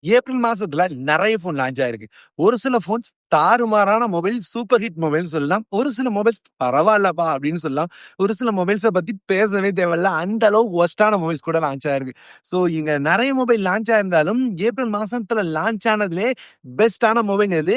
April மாசத்துல நிறைய phone launch ஆயிருக்கு. ஒரு சில ஃபோன்ஸ் தாறுமாறான மொபைல் சூப்பர் ஹிட் மொபைல் சொல்லலாம். ஒரு சில மொபைல்ஸ் பரவாயில்லப்பா அப்படின்னு சொல்லலாம். ஒரு சில மொபைல்ஸை பத்தி பேசவே தேவையில்ல. அந்த அளவு ஒஸ்டான மொபைல்ஸ் கூட லான்ச் ஆயிருக்கு. ஸோ இங்க நிறைய மொபைல் லான்ச் ஆயிருந்தாலும் ஏப்ரல் மாசத்துல லான்ச் ஆனதுலே பெஸ்டான மொபைல் எது?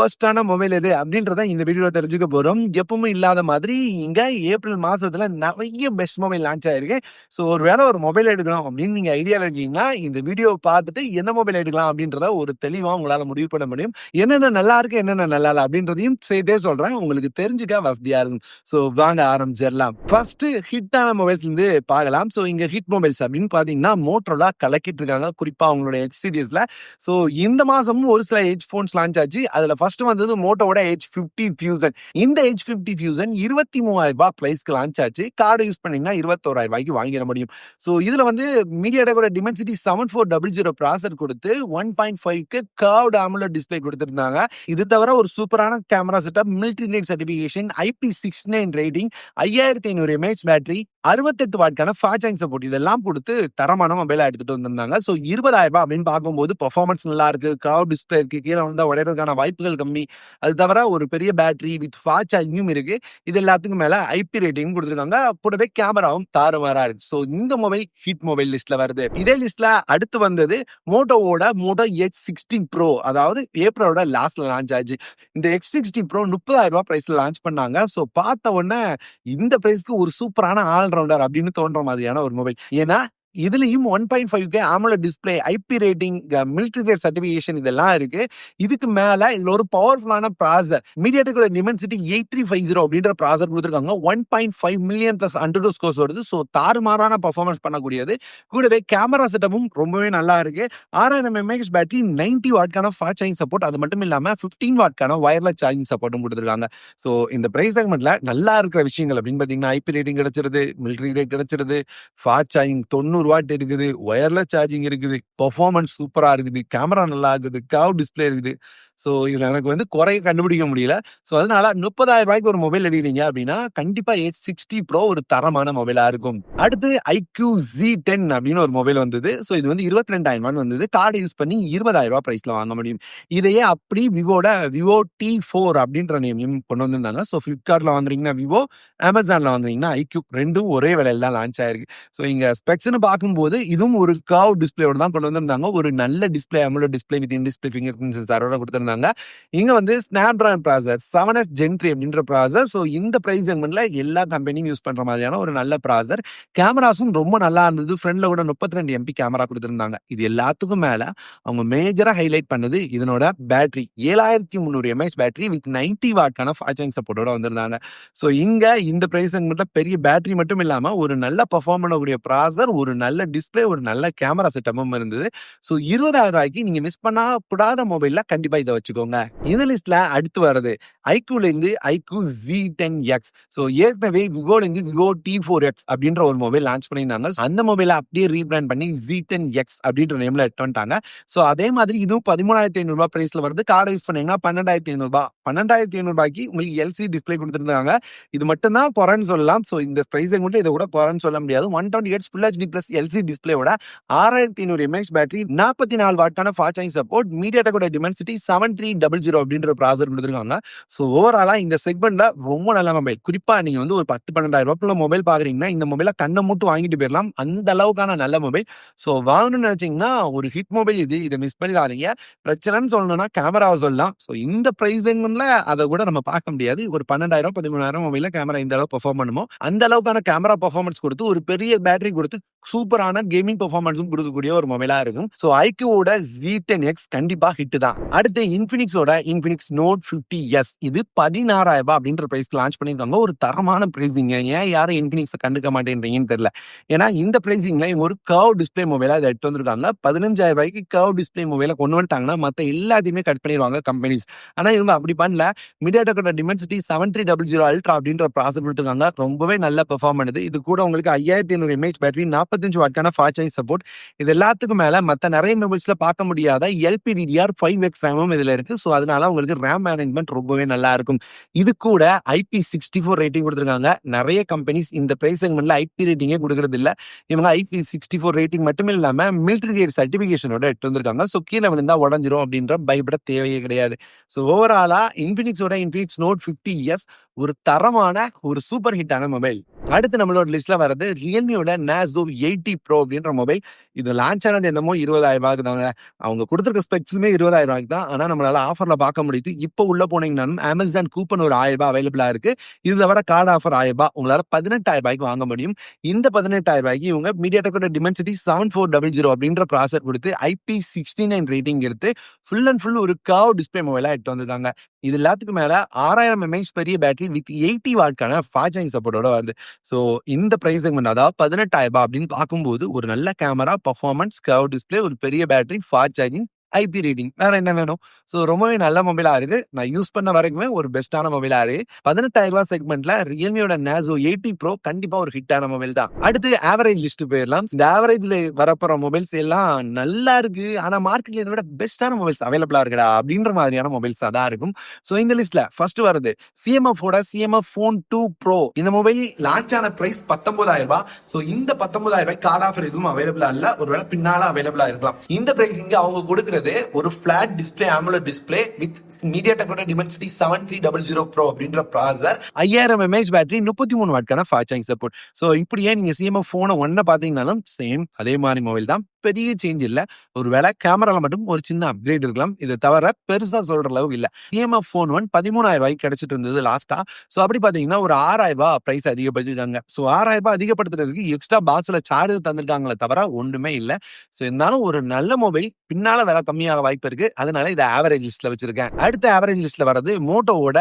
ஒஸ்டான மொபைல் எது? அப்படின்றத இந்த வீடியோல தெரிஞ்சுக்க போறோம். எப்பவுமே இல்லாத மாதிரி இங்க ஏப்ரல் மாசத்துல நிறைய பெஸ்ட் மொபைல் லான்ச் ஆயிருக்கு. ஸோ ஒரு வேளை ஒரு மொபைல் எடுக்கணும் அப்படின்னு நீங்க ஐடியாவில் இருக்கீங்கன்னா இந்த வீடியோ பார்த்துட்டு என்ன மொபைல் எடுக்கலாம் அப்படின்றத ஒரு தெளிவா உங்களால முடிவு பண்ண முடியும். என்னென்ன நல்லா இருக்கு என்னென்ன நல்லா இல்லை அப்படின்றதையும் சேர்த்தே சொல்றேன். உங்களுக்கு தெரிஞ்சுக்க வசதியா இருக்கும். ஸோ வாங்க ஆரம்பிச்சிடலாம். ஃபர்ஸ்ட் ஹிட்டான மொபைல்ஸ் இருந்து பார்க்கலாம். ஸோ இங்க ஹிட் மொபைல்ஸ் அப்படின்னு பாத்தீங்கன்னா மோட்டரோலா கலக்கிட்டு இருக்காங்க. குறிப்பா அவங்களோட ஹெச் சீரியஸ்ல ஸோ இந்த மாசமும் ஒரு சில ஹெச் ஃபோன்ஸ் லான்ச் ஆச்சு. அதுல ஃபர்ஸ்ட் வந்தது மோட்டோவோட ஹெச் ஃபிஃப்டி ஃபியூசன் இந்த ஹெச் ஃபிஃப்டி ஃபியூசன் இருபத்தி மூவாயிரம் ரூபாய் பிரைஸ்க்கு லான்ச் ஆச்சு. கார்டு யூஸ் பண்ணீங்கன்னா இருபத்தோராயிரம் ரூபாய்க்கு வாங்கிட முடியும். ஸோ இதுல வந்து மீடியாடெக்கோட Dimensity seven four double zero processor கொடுத்து ஒன் பாயிண்ட் ஃபைவ்க்கு கர்வ்டு ஆமுலர் டிஸ்பிளே கொடுத்துருந்தாங்க. இது இது தவிர ஒரு சூப்பரான camera setup military grade certification IP six nine rating ஐயாயிரத்தி ஐநூறு எம்ஏஹெச் பேட்டரி அறுபத்தெட்டு வாட்கான ஃபாஸ்ட் சப்போர்ட் இதெல்லாம் கொடுத்து தரமான மொபைலாக எடுத்துகிட்டு வந்திருந்தாங்க. ஸோ இருபதாயிரம் ரூபாய் அப்படின்னு பார்க்கும்போது பர்ஃபார்மன்ஸ் நல்லா இருக்கு கர்வ் டிஸ்பிளே இருக்கு கீழே வந்தால் உடையறதுக்கான வாய்ப்புகள் கம்மி. அது தவிர ஒரு பெரிய பேட்டரி வித் ஃபாஸ்ட் சார்ஜிங்கும் இருக்கு. இது எல்லாத்துக்கும் மேலே ஐபி ரேட்டிங்கும் கொடுத்துருக்காங்க. கூடவே கேமராவும் தாறுமாறா இருக்கு. ஸோ இந்த மொபைல் ஹிட் மொபைல் லிஸ்ட்ல வருது. இதே லிஸ்ட்ல அடுத்து வந்தது மோட்டோவோட மோட்டோ எச் சிக்ஸ்டீன் ப்ரோ அதாவது ஏப்ரலோட லாஸ்ட்ல லான்ச் ஆச்சு இந்த எக்ஸ் சிக்ஸ்டி ப்ரோ முப்பதாயிரம் ரூபாய் பிரைஸ்ல லான்ச் பண்ணாங்க. ஸோ பார்த்த உடனே இந்த பிரைஸ்க்கு ஒரு சூப்பரான ஆல்ரவுண்டர் அப்படின்னு தோன்ற மாதிரியான ஒரு மொபைல் ஏன்னா இதுலயும் one point five K AMOLED display IP rating military grade certification இதெல்லாம் இருக்கு. இதுக்கு மேல இதுல ஒரு பவர்ஃபுல்லான processor மீடியாட்டெக்கோட Dimensity eight three five zero அப்படின்ற ப்ராசர் கொடுத்துருக்காங்க. One point five million plus AnTuTu scores வருது. ஸோ தாறுமாறான பர்ஃபார்மன்ஸ் பண்ணக்கூடியது. கூடவே கேமரா செட்டப்பும் ரொம்பவே நல்லா இருக்கு. ஆறாயிரம் எம்ஏஹெச் பேட்டரி நைன்டி வாட்கான ஃபாஸ்ட் சார்ஜிங் சப்போர்ட் அது மட்டும் இல்லாம ஃபிஃப்டீன் வாட்கான ஒயர்லெஸ் சார்ஜிங் சப்போர்ட்டும் கொடுத்துருக்காங்க. ஸோ இந்த பிரைஸ் செக்மெண்ட்ல நல்லா இருக்கிற விஷயங்கள் அப்படின்னு பாத்தீங்கன்னா ஐபி ரேட்டிங் கிடைச்சிருது மிலிட்ரி ரேட் கிடைச்சிருது ஃபாஸ்ட் சார்ஜிங் தொண்ணூறு வாட் இருக்குது ஒயர்லெஸ் சார்ஜிங் இருக்குது பர்ஃபார்மன்ஸ் சூப்பரா இருக்குது கேமரா நல்லா இருக்குது கவ் டிஸ்பிளே இருக்குது. ஸோ இதில் எனக்கு வந்து குறைய கண்டுபிடிக்க முடியல. ஸோ அதனால முப்பதாயிரம் ரூபாய்க்கு ஒரு மொபைல் எடுக்கிறீங்க அப்படின்னா கண்டிப்பா ஏஜ் சிக்ஸ்டி ப்ரோ ஒரு தரமான மொபைலா இருக்கும். அடுத்து ஐக்யூ ஜி டென் அப்படின்னு ஒரு மொபைல் வந்தது. ஸோ இது வந்து இருபத்தி ரெண்டாயிரம் ரூபாய் வந்தது. கார்டு யூஸ் பண்ணி இருபதாயிரம் ரூபாய் ப்ரைஸில் வாங்க முடியும். இதையே அப்படி விவோட விவோ டி ஃபோர் அப்படின்ற நேம் கொண்டு வந்திருந்தாங்க. ஸோ ஃபிளிப்கார்ட்ல வாங்குறீங்கன்னா விவோ அமேசான்ல வாங்குறீங்கன்னா ஐக்யூ ரெண்டும் ஒரே விலையில தான் லான்ச் ஆயிருக்கு. ஸோ இங்க ஸ்பெக்ஸ்னு பார்க்கும்போது இதுவும் ஒரு காவ் டிஸ்பிளேயோட தான் கொண்டு வந்திருந்தாங்க. ஒரு நல்ல display AMOLED display with in display fingerprint சென்சாரோட கொடுத்திருந்தாங்க. இங்க வந்து ஸ்னாப்ட்ராகன் ப்ராசர் செவன் எஸ் ஜென்ட்ரி அப்படின்ற ப்ராசர் ஸோ இந்த ப்ரைஸ் செக்மெண்ட்ல எல்லா கம்பெனியும் யூஸ் பண்ற மாதிரியான ஒரு நல்ல ப்ராசர் கேமராஸும் ரொம்ப நல்லா இருந்தது. ஃப்ரண்ட்ல கூட முப்பத்தி ரெண்டு எம்பி கேமரா கொடுத்துருந்தாங்க. இது எல்லாத்துக்கும் மேல அவங்க மேஜரா ஹைலைட் பண்ணது இதனோட பேட்டரி ஏழாயிரத்தி முந்நூறு எம்ஏஹெச் பேட்டரி வித் நைன்டி வாட்கான ஃபாஸ்டிங் சப்போர்ட்டோட வந்திருந்தாங்க. ஸோ இங்க இந்த ப்ரைஸ் செக்மெண்ட்ல பெரிய பேட்டரி மட்டும் இல்லாம ஒரு நல்ல பர்ஃபார்ம் பண்ணக்கூடிய ப்ராசர் ஒரு நல்ல டிஸ்பிளே ஒரு நல்ல கேமரா செட்டப்பும் இருந்தது. ஸோ இருபதாயிரம் ரூபாய்க்கு நீங்க மிஸ் பண்ணக்கூடாத மொபைலில் மொபைல்ல கண்டிப்பா இதை வச்சுக்கோங்க. இந்த லிஸ்ட்ல அடுத்து வர்றது ஐக்யூல இருந்து iQOO Z ten X so ஏற்கனவே விவோல இருந்து விவோ டி ஃபோர் எக்ஸ் அப்படின்ற ஒரு மொபைல் லான்ச் பண்ணியிருந்தாங்க. அந்த மொபைலை அப்படியே ரீபிராண்ட் பண்ணி ஜி டென் எக்ஸ் அப்படின்ற நேம்ல எட்டு வந்துட்டாங்க. ஸோ அதே மாதிரி இதுவும் பதிமூணாயிரத்தி ஐநூறுபா பிரைஸ்ல வருது. கார்டு யூஸ் பண்ணீங்கன்னா பன்னெண்டாயிரத்தி ஐநூறுபா பன்னெண்டாயிரத்தி ஐநூறு ரூபாய்க்கு உங்களுக்கு எல்சி டிஸ்பிளே கொடுத்துருந்தாங்க. இது மட்டும் தான் குறைன்னு சொல்லலாம். ஸோ இந்த ப்ரைஸை மட்டும் இதை கூட குறைன்னு சொல்ல முடியாது. One twenty eight full HD plus LCD டிஸ்பிளேவோட ஆறாயிரத்தி ஐநூறு எம்ஏஹெச் பேட்டரி நாற்பத்தி நாலு வாட்டான fast charging support மீடியாட்டோட Dimensity seven three double zero அப்படின்ற ப்ராசர் கொடுத்துருக்காங்க ஸோ ஓவராலா இந்த செக்மெண்ட்ல ரொம்ப நல்ல மொபைல் குறிப்பா நீங்க வந்து ஒரு பத்து பன்னெண்டாயிரம் ரூபாய்க்குள்ள மொபைல் பாக்குறீங்கன்னா இந்த மொபைலை கண்ணை மட்டும் வாங்கிட்டு போயிடலாம். அந்த அளவுக்கான நல்ல மொபைல் ஸோ வாங்கணும்னு நினைச்சீங்கன்னா ஒரு ஹிட் மொபைல் இது. இதை மிஸ் பண்ணிடாதீங்க. பிரச்சனைன்னு சொல்லணும்னா கேமராவை சொல்லலாம். ஸோ இந்த பிரைஸிங்ல அதை கூட நம்ம பார்க்க முடியாது. ஒரு பன்னெண்டாயிரம் பதிமூணாயிரம் மொபைல கேமரா இந்த அளவு பெர்ஃபார்ம் பண்ணுமோ அந்த அளவுக்கான கேமரா பெர்ஃபார்மன்ஸ் கொடுத்து ஒரு பெரிய பேட்டரி கொடுத்து சூப்பரான கேமிங் பெர்ஃபார்மன்ஸும் கொடுக்கக்கூடிய ஒரு மொபைலா இருக்கும். ஸோ ஐக்கியோட ஜி டென் எக்ஸ் கண்டிப்பா ஹிட் தான். அடுத்து இன்ஃபினிக்ஸோட இன்ஃபினிக்ஸ் நோட் ஃபிஃப்டி எஸ் இது பதினாறாயிரம் ரூபாய் அப்படின்ற பிரைஸ்க்கு லான்ச் பண்ணியிருக்காங்க. ஒரு தரமான பிரைசிங் ஏன் யாரும் இன்ஃபினிக்ஸை கண்டுக்க மாட்டேன்றீங்கன்னு தெரியல. ஏன்னா இந்த பிரைசிங்ல இவங்க ஒரு கர்வ் டிஸ்பிளே மொபைலா இதை எடுத்து வந்திருக்காங்க. பதினஞ்சாயிரம் ரூபாய்க்கு கர்வ் டிஸ்பிளே மொபைலை கொண்டு வந்துட்டாங்கன்னா மற்ற எல்லாத்தையுமே கட் பண்ணிடுவாங்க கம்பெனிஸ் ஆனா இவங்க அப்படி பண்ணல. மீடியாட்டோட Dimensity seven three double zero ultra அப்படின்ற ப்ராசஸ் கொடுத்துருக்காங்க. ரொம்பவே நல்ல பெர்ஃபார்ம் பண்ணுது இது கூட உங்களுக்கு ஐயாயிரத்தி ஐநூறு எம்ஏஹெச் பேட்டரி நாற்பத்தஞ்சு வாட்கான ஃபாஸ்ட் சார்ஜிங் சப்போர்ட். இது எல்லாத்துக்கும் மேலே மற்ற நிறைய மொபைல்ஸில் பார்க்க முடியாத எல்பிடிடிஆர் ஃபைவ் எக்ஸ் ரேமும் இதில் இருக்கு. ஸோ, அதனால உங்களுக்கு ரேம் மேனேஜ்மெண்ட் ரொம்பவே நல்லா இருக்கும். இது கூட IP64 ரேட்டிங் கொடுத்துருக்காங்க நிறைய கம்பெனிஸ் இந்த பிரைஸ் செக்மெண்ட்ல ஐபி ரேட்டிங்கே குடுக்குறதில்ல. இவங்க IP64 ரேட்டிங் மட்டும் இல்லாமல் மிலிட்ரி கிரேட் சர்டிஃபிகேஷனோட எடுத்து வந்திருக்காங்க. ஸோ, கீழே விழுந்தா உடஞ்சிரும் அப்படின்ற பயப்பட தேவையே கிடையாது. ஸோ, ஓவராலா Infinixோட Infinix Note 50S ஒரு தரமான ஒரு சூப்பர் ஹிட்டான மொபைல். அடுத்து நம்மளோட லிஸ்ட்ல வர்றது ரியல்மியோட Narzo எயிட்டி ப்ரோ அப்படின்ற மொபைல். இது லான்ச் ஆனது என்னமோ இருபதாயிரம் ரூபாய்க்கு தாங்க. அவங்க கொடுத்துருக்க ஸ்பெக்ஸுமே இருபதாயிரம் ரூபாய்க்கு தான். ஆனால் நம்மளால ஆஃபரில் பார்க்க முடியுது. இப்போ உள்ள போனீங்கன்னாலும் அமேசான் கூப்பன் ஒரு ஆயிரம் ரூபாய் அவைலபிளாக இருக்கு. இது தவிர கார்டு ஆஃபர் ஆயிரம் ரூபாய் உங்களால் பதினெட்டாயிரம் ரூபாய்க்கு வாங்க முடியும். இந்த பதினெட்டாயிரம் ரூபாய்க்கு இவங்க மீடியாட்டக்கூட Dimensity seven four double zero அப்படின்ற கிராஸஸ் கொடுத்து ஐபி சிக்ஸ்டி நைன் ரேட்டிங் எடுத்து ஃபுல் அண்ட் ஃபுல் ஒரு கர்வ் டிஸ்ப்ளே மொபைலாக எடுத்து வந்திருக்காங்க. இது எல்லாத்துக்கும் மேல ஆறாயிரம் எம்ஏஹெச் பெரிய பேட்டரி வித் எயிட்டி வாட்கான ஃபாஸ்ட் சார்ஜிங் சப்போர்ட்டோட வருது. ஸோ, இந்த ப்ரைஸ் செக்மென்ட் அதாவது பதினெட்டாயிரம் ரூபாய் அப்படின்னு பார்க்கும்போது ஒரு நல்ல கேமரா, பர்ஃபார்மன்ஸ் கவர் டிஸ்ப்ளே, ஒரு பெரிய battery, fast charging, IP reading வேற என்ன வேணும்? ஸோ, ரொம்பவே நல்ல மொபைலா இருக்கு. நான் யூஸ் பண்ண வரைக்குமே ஒரு பெஸ்ட்டான மொபைலா இருக்கு. பதினெட்டாயிரம் ரூபாய் செக்மெண்ட்ல ரியல்மியோட நேசோ எயிட்டி ப்ரோ கண்டிப்பா ஒரு ஹிட்டான மொபைல் தான். அடுத்து ஆவரேஜ் லிஸ்ட் போயிடலாம் இந்த ஆவரேஜ்ல வரப்போற மொபைல்ஸ் எல்லாம் நல்லா இருக்கு. ஆனா மார்க்கெட்ல இதை விட பெஸ்ட்டான மொபைல்ஸ் அவைலபிளா இருக்குடா அப்படின்ற மாதிரியான மொபைல்ஸா தான் இருக்கும். ஸோ, இந்த லிஸ்ட்ல ஃபர்ஸ்ட் வருது CMFஓட CMF Phone 2 Pro. இந்த மொபைல் லான்ச் ஆன பிரைஸ் பத்தொன்பதாயிரம் ரூபாய் ஸோ, இந்த பத்தொன்பதாயிரம் ரூபாய் கால் ஆஃபர் எதுவும் அவைலபிளா இல்ல. ஒருவேளை பின்னால அவைலபிளா இருக்கலாம். இந்த பிரைசிங்க்கு அவங்க கொடுக்குற இருக்கிறது. ஒரு flat display AMOLED display with media டெக்கோட Dimensity seven three double zero pro அப்படின்ற ப்ராசர் ஐயாயிரம் எம்ஏஹெச் பேட்டரி முப்பத்தி மூணு வாட்கான ஃபாஸ்ட் சப்போர்ட் ஸோ இப்படியே நீங்க சிஎம்எஃப் ஃபோனை ஒன்றை பார்த்தீங்கனாலும் சேம் அதே மாதிரி மொபைல் தான். பெரிய சேஞ்ச் இல்ல. ஒருவேளை கேமரால மட்டும் ஒரு சின்ன அப்கிரேட் இருக்கலாம். இதை தவிர பெருசா சொல்ற அளவுக்கு இல்ல. CMF Phone 1 ரூ. 13,000க்கு கிடைச்சிட்டு இருந்தது லாஸ்ட்டாக ஸோ, அப்படி பார்த்தீங்கன்னா ஒரு ஆறாயிரம் ரூபாய் பிரைஸ் அதிகப்படுத்திருக்காங்க. ஸோ, ஆறாயிரம் ரூபாய் அதிகப்படுத்துறதுக்கு எக்ஸ்ட்ரா பாக்ஸ்ல சார்ஜ் தந்திருக்காங்களே தவிர ஒண்ணுமே இல்லை ஸோ, இருந்தாலும் ஒரு நல்ல மொபைல் பின்னால விலை கம்மியாக வாய்ப்பு இருக்கு. அதனால இதை ஆவரேஜ் லிஸ்ட்ல வச்சிருக்கேன். அடுத்த ஆவரேஜ் லிஸ்ட்ல வர்றது Motoவோட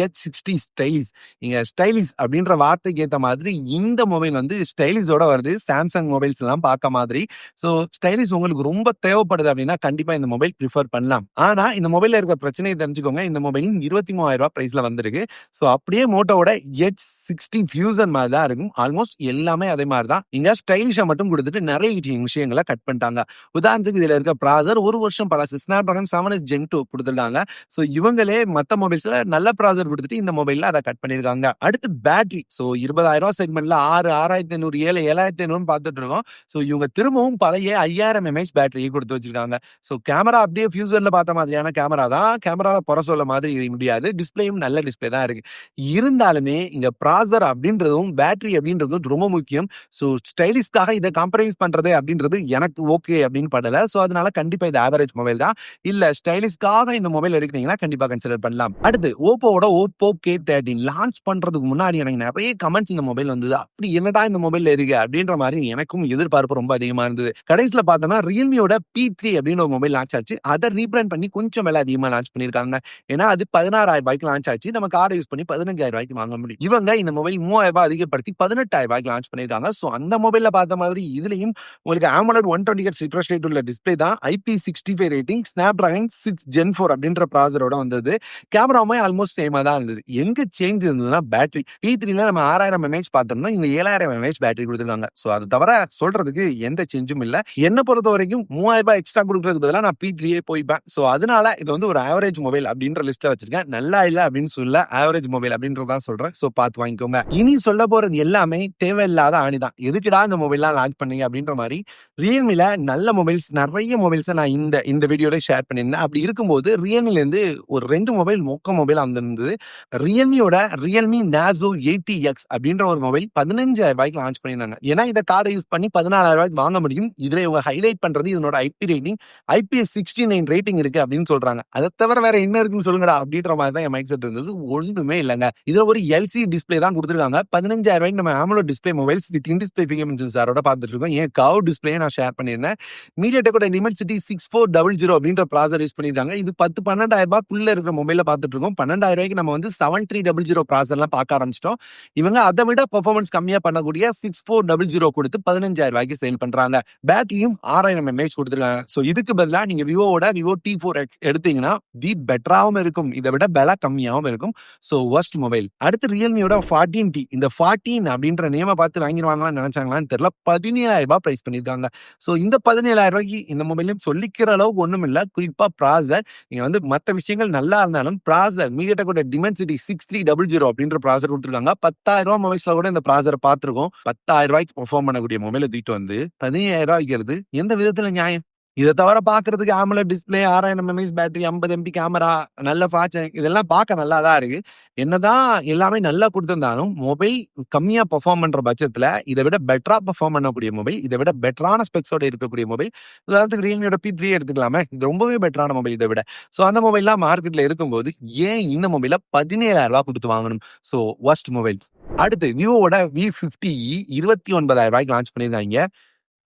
H60 ஸ்டைலிஷ். நீங்க ஸ்டைலிஷ் அப்படின்ற வார்த்தைக்கு ஏற்ற மாதிரி இந்த மொபைல் வந்து ஸ்டைலிஸோட வருது. சாம்சங் மொபைல்ஸ் எல்லாம் பார்க்க மாதிரி. ஸோ, ஸ்டைலிஷ் உங்களுக்கு ரொம்ப தேவைப்படுது அப்படின்னா கண்டிப்பா இந்த மொபைல் ப்ரிஃபர் பண்ணலாம். ஆனா இந்த மொபைல்ல இருக்க பிரச்சனையை தெரிஞ்சுக்கோங்க. இந்த மொபைல் இருபத்தி மூவாயிரம் ரூபாய் பிரைஸ்ல வந்திருக்கு. ஸோ, அப்படியே Motoவோட H60 Fusion மாதிரி தான் இருக்கும். ஆல்மோஸ்ட் எல்லாமே அதே மாதிரி தான். இங்க ஸ்டைலிஷா மட்டும் கொடுத்துட்டு நிறைய விஷயங்களை கட் பண்ணிட்டாங்க. உதாரணத்துக்கு இதுல இருக்க ப்ராசர் ஒரு வருஷம் பழசு Snapdragon 7s Gen 2 குடுத்திருக்காங்க. ஸோ, இவங்களே மற்ற மொபைல்ஸ்ல நல்ல ப்ராசர் கொடுத்துட்டு இந்த மொபைல்ல அதை கட் பண்ணியிருக்காங்க. அடுத்து பேட்டரி. ஸோ, இருபதாயிரம் ரூபாய் செக்மெண்ட்ல ஆறு ஆறாயிரத்தி ஐநூறு ஏழு ஏழாயிரத்தி ஐநூறுன்னு பார்த்துட்டு இருக்கோம். ஸோ, இவங்க திரும்பவும் பழைய ஐயாயிரம் எம்எஸ் பேட்டரிய குடுத்து வச்சிருக்காங்க. ஸோ, கேமரா அப்படியே ஃபியூச்சர்ல பார்த்த மாதிரியான கேமரா தான். கேமரால குறை சொல்ல மாதிரி முடியாது. டிஸ்ப்ளேயும் நல்ல டிஸ்ப்ளே தான் இருக்கு. இருந்தாலுமே இங்க ப்ராசர் அப்படின்றதும், பேட்டரி அப்படின்றதும் ரொம்ப முக்கியம். ஸோ, ஸ்டைலிஷ்க்காக இத காம்ப்ரமைஸ் பண்றது அப்படின்றது எனக்கு ஓகே அப்படின்னு படல. ஸோ, அதனால கண்டிப்பா இது ஆவரேஜ் மொபைல் தான். இல்ல ஸ்டைலிஷ்காக இந்த மொபைல் எடுக்கிறீங்கன்னா கண்டிப்பா கன்சிடர் பண்ணலாம். அடுத்து Oppoவோட Oppo K13 லான்ச் பண்றதுக்கு முன்னாடி எனக்கு நிறைய கமெண்ட்ஸ் இந்த மொபைல் வந்தது. அப்படி என்னடா இந்த மொபைல் இருக்கு அப்படின்ற மாதிரி எனக்கும் எதிர்பார்ப்பு ரொம்ப அதிகமா இருந்தது. பார்த்தோன்னா பார்த்தோம்னா Realmeயோட P3 அப்படின்னு ஒரு மொபைல் லான்ச் ஆச்சு. அதை ரீபிராண்ட் பண்ணி கொஞ்சம் விலை அதிகமாக லான்ச் பண்ணியிருக்காங்க. ஏன்னா அது பதினாறாயிரம் ரூபாய்க்கு லான்ச் ஆச்சு. நம்ம கார்டை யூஸ் பண்ணி பதினஞ்சாயிரம் ரூபாய்க்கு வாங்க முடியும். இவங்க இந்த மொபைல் மூவாயிரம் ரூபாய் அதிகப்படுத்தி பதினெட்டாயிரம் ரூபாய்க்கு லான்ச் பண்ணியிருக்காங்க. ஸோ, அந்த மொபைலில் பார்த்த மாதிரி இதுலையும் உங்களுக்கு AMOLED 120 ஹெர்ட்ஸ் ரிஃப்ரெஷ் ரேட் உள்ள டிஸ்ப்ளே தான். IP65 rating Snapdragon six gen four அப்படின்ற ப்ராசரோட வந்தது. கேமராவுமே ஆல்மோஸ்ட் சேமாக தான் இருந்தது. எங்கே சேஞ்ச் இருந்ததுன்னா பேட்டரி. பி த்ரீல நம்ம ஆறாயிரம் எம்ஏஹெச் பார்த்தோம்னா இவங்க ஏழாயிரம் எம்ஏஹெச் பேட்டரி கொடுத்துருக்காங்க ஸோ, அது தவிர சொல்றதுக்கு எந்த சேஞ்சும் இல்லை என்னை பொறுத்த வரைக்கும் மூவாயிரம் ரூபாய் எக்ஸ்ட்ரா குடுக்குறதுக்கு பதிலாக நான் P3யே போய்ப்பேன். ஸோ, அதனால இது வந்து ஒரு ஆவரேஜ் மொபைல் அப்படின்ற லிஸ்ட்ல வச்சிருக்கேன். நல்லா இல்லை அப்படின்னு சொல்ல ஆவரேஜ் மொபைல் அப்படின்றதா சொல்றேன். ஸோ, பார்த்து வாங்கிக்கோங்க. இனி சொல்ல போறது எல்லாமே தேவையில்லாத ஆணி தான். எதுக்குடா இந்த மொபைல்லாம் லான்ச் பண்ணீங்க அப்படின்ற மாதிரி ரியல்மில நல்ல மொபைல்ஸ் நிறைய மொபைல்ஸை நான் இந்த இந்த வீடியோட ஷேர் பண்ணியிருந்தேன். அப்படி இருக்கும்போது Realmeலேருந்து ஒரு ரெண்டு மொபைல் மொக்க மொபைல் வந்திருந்தது. Realmeயோட Realme Narzo 80X அப்படின்ற ஒரு மொபைல் பதினஞ்சாயிரம் ரூபாய்க்கு லான்ச் பண்ணியிருந்தாங்க. ஏன்னா இத கார்டை யூஸ் பண்ணி பதினாலாயிரம் ரூபாய்க்கு வாங்க முடியும். இதுல இவங்க ஹைலைட் பண்றது இதனோட ஐபி ரேட்டிங் IP69 ரேட்டிங் இருக்கு அப்படின்னு சொல்றாங்க. அதை தவிர வேற என்ன இருக்குன்னு சொல்லுங்கடா அப்படின்ற மாதிரி தான் என் மைண்ட் செட் இருந்தது. ஒண்ணுமே இல்லங்க. இதுல ஒரு எல்சி டிஸ்பிளே தான் கொடுத்துருக்காங்க பதினஞ்சாயிரம் 15,000க்கு நம்ம AMOLED display mobiles with in display finger சாரோட பார்த்துட்டு இருக்கோம். ஏன் கவு டிஸ்ப்ளே நான் ஷேர் பண்ணியிருந்தேன். MediaTekோட Dimensity 6400 அப்படின்ற ப்ராசர் யூஸ் பண்ணியிருக்காங்க. இது 10, 12,000க்குள்ள இருக்கிற மொபைல பார்த்துட்டு இருக்கோம். 12,000க்கு நம்ம வந்து செவன் த்ரீ டபுள் ஜீரோ ப்ராசர்லாம் பார்க்க ஆரம்பிச்சிட்டோம் இவங்க அதை விட பெர்ஃபார்மன்ஸ் கம்மியா பண்ணக்கூடிய சிக்ஸ் ஃபோர் டபுள் ஜீரோ கொடுத்து பதினஞ்சாயிரம் ரூபாய்க்கு சேல் பண்றாங்க. பேட்டரி பேட்டரியும் ஆறாயிரம் எம்ஏஹெச் கொடுத்துருக்காங்க. ஸோ இதுக்கு பதிலாக நீங்கள் விவோவோட விவோ டி ஃபோர் எக்ஸ் எடுத்தீங்கன்னா தி பெட்டராகவும் இருக்கும். இதை விட விலை கம்மியாகவும் இருக்கும். ஸோ ஒர்ஸ்ட் மொபைல் அடுத்து ரியல்மியோட ஃபார்ட்டீன் டி இந்த ஃபார்ட்டீன் அப்படின்ற நேமை பார்த்து வாங்கிடுவாங்களான்னு நினைச்சாங்களான்னு தெரியல. பதினேழாயிரம் ரூபாய் ப்ரைஸ் பண்ணியிருக்காங்க. ஸோ இந்த பதினேழாயிரம் ரூபாய்க்கு இந்த மொபைலையும் சொல்லிக்கிற அளவுக்கு ஒன்றும் இல்லை. குறிப்பாக ப்ராசர் நீங்கள் வந்து மற்ற விஷயங்கள் நல்லா இருந்தாலும் ப்ராசர் கூட Dimensity six three double zero அப்படின்ற ப்ராசர் கொடுத்துருக்காங்க. பத்தாயிரம் ரூபாய் மொபைல்ஸில் கூட இந்த ப்ராசரை பார்த்துருக்கோம். பத்தாயிரம் ரூபாய்க்கு பர்ஃபார்ம் பண்ணக்கூடிய மொபைலை தூக்கிட்டு வந்து பதினேழாயிரம் ரூபாய்க்கு இருக்கிறது எந்த விதத்துல நியாயம்? இதை தவிர பாக்குறதுக்கு ஆமல டிஸ்பிளே ஆறாயிரம் எம்எஸ் பேட்டரி ஐம்பது எம்பி கேமரா நல்ல ஃபாச்சர் இதெல்லாம் பார்க்க நல்லா தான் இருக்கு. என்னதான் எல்லாமே நல்லா கொடுத்திருந்தாலும் மொபைல் கம்மியா பெர்ஃபார்ம் பண்ற பட்சத்துல இதை விட பெட்டரா பெர்ஃபார்ம் பண்ணக்கூடிய மொபைல் இதை விட பெட்டரான ஸ்பெக்ஸோட இருக்கக்கூடிய மொபைல் உதாரணத்துக்கு ரியல்மியோட பி த்ரீ எடுத்துக்கலாமே. இது ரொம்பவே பெட்டரான மொபைல் இதை விட. ஸோ அந்த மொபைல்லாம் மார்க்கெட்ல இருக்கும்போது ஏன் இந்த மொபைல பதினேழாயிரம் ரூபாய் கொடுத்து வாங்கணும்? ஸோ ஒஸ்ட் மொபைல் அடுத்து விவோவோட வி ஃபிஃப்டி இருபத்தி ஒன்பதாயிரம் ரூபாய்க்கு லான்ச் பண்ணியிருந்தாங்க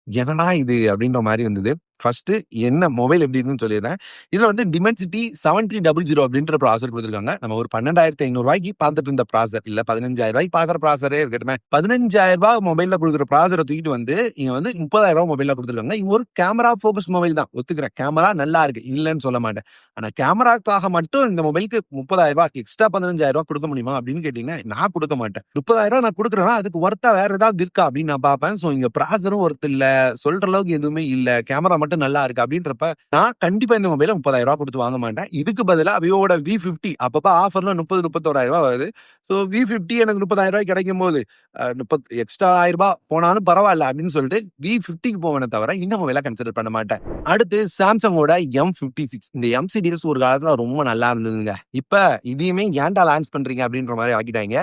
என்னடா இது அப்படின்ற மாதிரி இருந்தது. ஃபஸ்ட்டு என்ன மொபைல் எப்படி இருக்குன்னு சொல்லிடுறேன். இதில் வந்து Dimensity seven three double zero அப்படின்ற ப்ராசர் கொடுத்துருக்காங்க. நம்ம ஒரு பன்னெண்டாயிரத்தி ஐநூறுவாய்க்கு பார்த்துட்டு இருந்த ப்ராசர் இல்லை பதினஞ்சாயிரம் ரூபாய்க்கு பார்க்குற ப்ராசரே இருக்கட்டுமே. பதினஞ்சாயிரம் ரூபாய் மொபைலில் கொடுக்குற ப்ராசரை தூக்கிட்டு வந்து இங்கே வந்து முப்பதாயிரம் ரூபாய் மொபைலில் கொடுத்துருக்காங்க. இங்கே ஒரு கேமரா ஃபோக்கஸ் மொபைல் தான். ஒத்துக்கிறேன். கேமரா நல்லா இருக்கு. இல்லைன்னு சொல்ல மாட்டேன். ஆனால் கேமராக்காக மட்டும் இந்த மொபைலுக்கு முப்பதாயிரம் ரூபாய் எக்ஸ்ட்ரா பதினஞ்சாயிரம் ரூபாய் கொடுக்க முடியுமா அப்படின்னு கேட்டிங்கன்னா நான் கொடுக்க மாட்டேன். முப்பதாயிரம் ரூபாய் நான் கொடுக்குறேன்னா அதுக்கு ஒர்த்தா வேற ஏதாவது இருக்கா அப்படின்னு நான் பார்ப்பேன். ஸோ இங்கே ப்ராசரும் ஒருத்தர் இல்லை. சொல்கிற அளவுக்கு எதுவுமே இல்லை. கேமரா மட்டும் நல்லா இருக்கு அப்படின்றப்ப நான் கண்டிப்பா இந்த மொபைல முப்பதாயிரம் ரூபாய் கொடுத்து வாங்க மாட்டேன். இதுக்கு பதிலாக விவோட வி ஃபிஃப்டி அப்பப்போ ஆஃபர்ல முப்பது முப்பத்தோராயிரம் ரூபாய் வருது. ஸோ வி ஃபிஃப்டி எனக்கு முப்பதாயிரம் ரூபாய் கிடைக்கும் போது முப்பத் எக்ஸ்ட்ரா ஆயிரம் ரூபாய் போனாலும் பரவாயில்ல அப்படின்னு சொல்லிட்டு வி ஃபிஃப்டிக்கு போவேனே தவிர இந்த மொபைல கன்சிடர் பண்ண மாட்டேன். அடுத்து சாம்சங்கோட எம் ஃபிஃப்டி சிக்ஸ் இந்த எம் சீரிஸ் ஒரு காலத்துல ரொம்ப நல்லா இருந்ததுங்க. இப்ப இதையுமே ஏன்டா லான்ச் பண்றீங்க அப்படின்ற மாதிரி ஆக்கிட்டாங்க.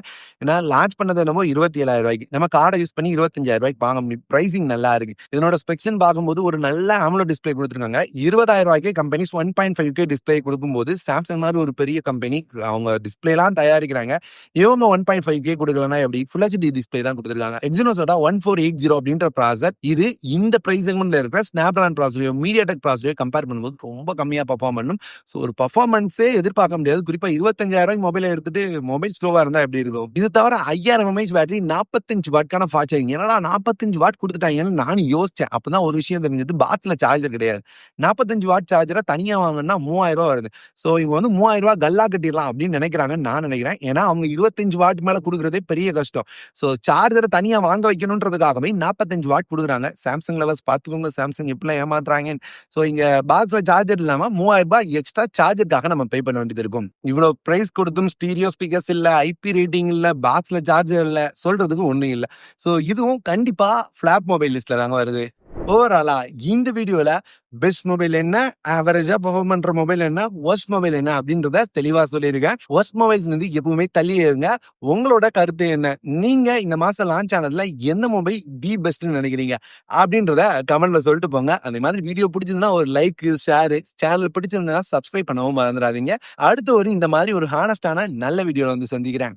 ஏன்னா லான்ச் பண்ணது என்னமோ இருபத்தி ஏழாயிரம் ரூபாய்க்கு. நம்ம கார்டை யூஸ் பண்ணி இருபத்தஞ்சாயிரம் ரூபாய்க்கு வாங்க முடியும். ப்ரைசிங் நல்லா இருக்கு. இதனோட ஸ்பெக்ஷன் பார்க்கும்போது ஒரு நல்ல அமலோ டிஸ்பிளே கொடுத்துருக்காங்க. இருபதாயிரம் ரூபாய்க்கு companies one point five K display கொடுக்கும்போது சாம்சங் மாதிரி ஒரு பெரிய கம்பெனி அவங்க டிஸ்பிளேலாம் தயாரிக்கிறாங்க. இவங்க ஒன் பாயிண்ட் ஃபைவ் கே கொடுக்கலன்னா எப்படி? ஃபுல் ஹெச்டி டிஸ்பிளே தான் கொடுத்துருக்காங்க. எக்ஸினோஸோட ஒன் ஃபோர் எயிட் ஜீரோ அப்படின்ற ப்ராசர் இது இந்த பிரைஸ் செக்மெண்ட்ல இருக்கிற ஸ்னாப்டிராகன் ப்ராசரையோ மீடியா டெக் ப்ராசரையோ கம்பேர் பண்ணும்போது ரொம்ப கம்மியாக பர்ஃபார்ம் பண்ணும். ஸோ ஒரு பர்ஃபார்மன்ஸே எதிர்பார்க்க முடியாது. குறிப்பாக இருபத்தஞ்சாயிரம் ரூபாய்க்கு மொபைலை எடுத்துட்டு மொபைல் ஸ்லோவாக இருந்தால் எப்படி இருக்கும்? இது தவிர ஐயாயிரம் எம்ஏஹெச் பேட்டரி நாற்பத்தஞ்சு வாட்கான ஃபாஸ்ட் சார்ஜிங் என்னடா நாற்பத்தஞ்சு வாட் கொடுத்துட்டாங்கன்னு நானும் யோசிச்சேன். அப்பதான் ஒரு விஷயம் தெரிஞ்சது. பாத்தில் சார்ஜர் கிடையாது. நாற்பத்தஞ்சு வாட் சார்ஜரை தனியாக வாங்கினா மூவாயிரம் ரூபா வருது. ஸோ இவங்க வந்து மூவாயிரம் ரூபா கல்லா கட்டிடலாம் அப்படின்னு நினைக்கிறாங்கன்னு நான் நினைக்கிறேன். ஏன்னா அவங்க இருபத்தஞ்சு வாட் மேலே கொடுக்குறதே பெரிய கஷ்டம். ஸோ சார்ஜரை தனியாக வாங்க வைக்கணுன்றதுக்காகவே நாற்பத்தஞ்சு வாட் கொடுக்குறாங்க. சாம்சங் லெவல்ஸ் பார்த்துக்கோங்க. சாம்சங் எப்படிலாம் ஏமாத்துறாங்க ஸோ இங்கே பாக்ஸில் சார்ஜர் இல்லாமல் மூவாயிரம் ரூபாய் எக்ஸ்ட்ரா சார்ஜருக்காக நம்ம பே பண்ண வேண்டியது இருக்கும். இவ்வளோ ப்ரைஸ் கொடுத்தும் ஸ்டீரியோ ஸ்பீக்கர்ஸ் இல்லை ஐபி ரேட்டிங் இல்லை பாக்ஸில் சார்ஜர் இல்லை சொல்கிறதுக்கு ஒன்றும் இல்லை. ஸோ இதுவும் கண்டிப்பாக ஃப்ளாப் மொபைல் லிஸ்ட்டில் தாங்க வருது. ஓவராலா இந்த வீடியோல பெஸ்ட் மொபைல் என்ன ஆவரேஜா பர்ஃபார்ம் பண்ற மொபைல் என்ன ஒஸ்ட் மொபைல் என்ன அப்படின்றத தெளிவா சொல்லியிருக்கேன். ஒஸ்ட் மொபைல்ஸ் வந்து எப்பவுமே தள்ளி இருங்க உங்களோட கருத்து என்ன? நீங்க இந்த மாசம் லான்ச் ஆனதுல எந்த மொபைல் தி பெஸ்ட்னு நினைக்கிறீங்க? அப்படின்றத கமெண்ட்ல சொல்லிட்டு போங்க. அந்த மாதிரி வீடியோ பிடிச்சதுன்னா ஒரு லைக் ஷேர் சேனல் பிடிச்சிருந்தா சப்ஸ்கிரைப் பண்ணவும் மறந்துடாதீங்க. அடுத்த ஒரு இந்த மாதிரி ஒரு ஹானஸ்டான நல்ல வீடியோல வந்து சந்திக்கிறேன்.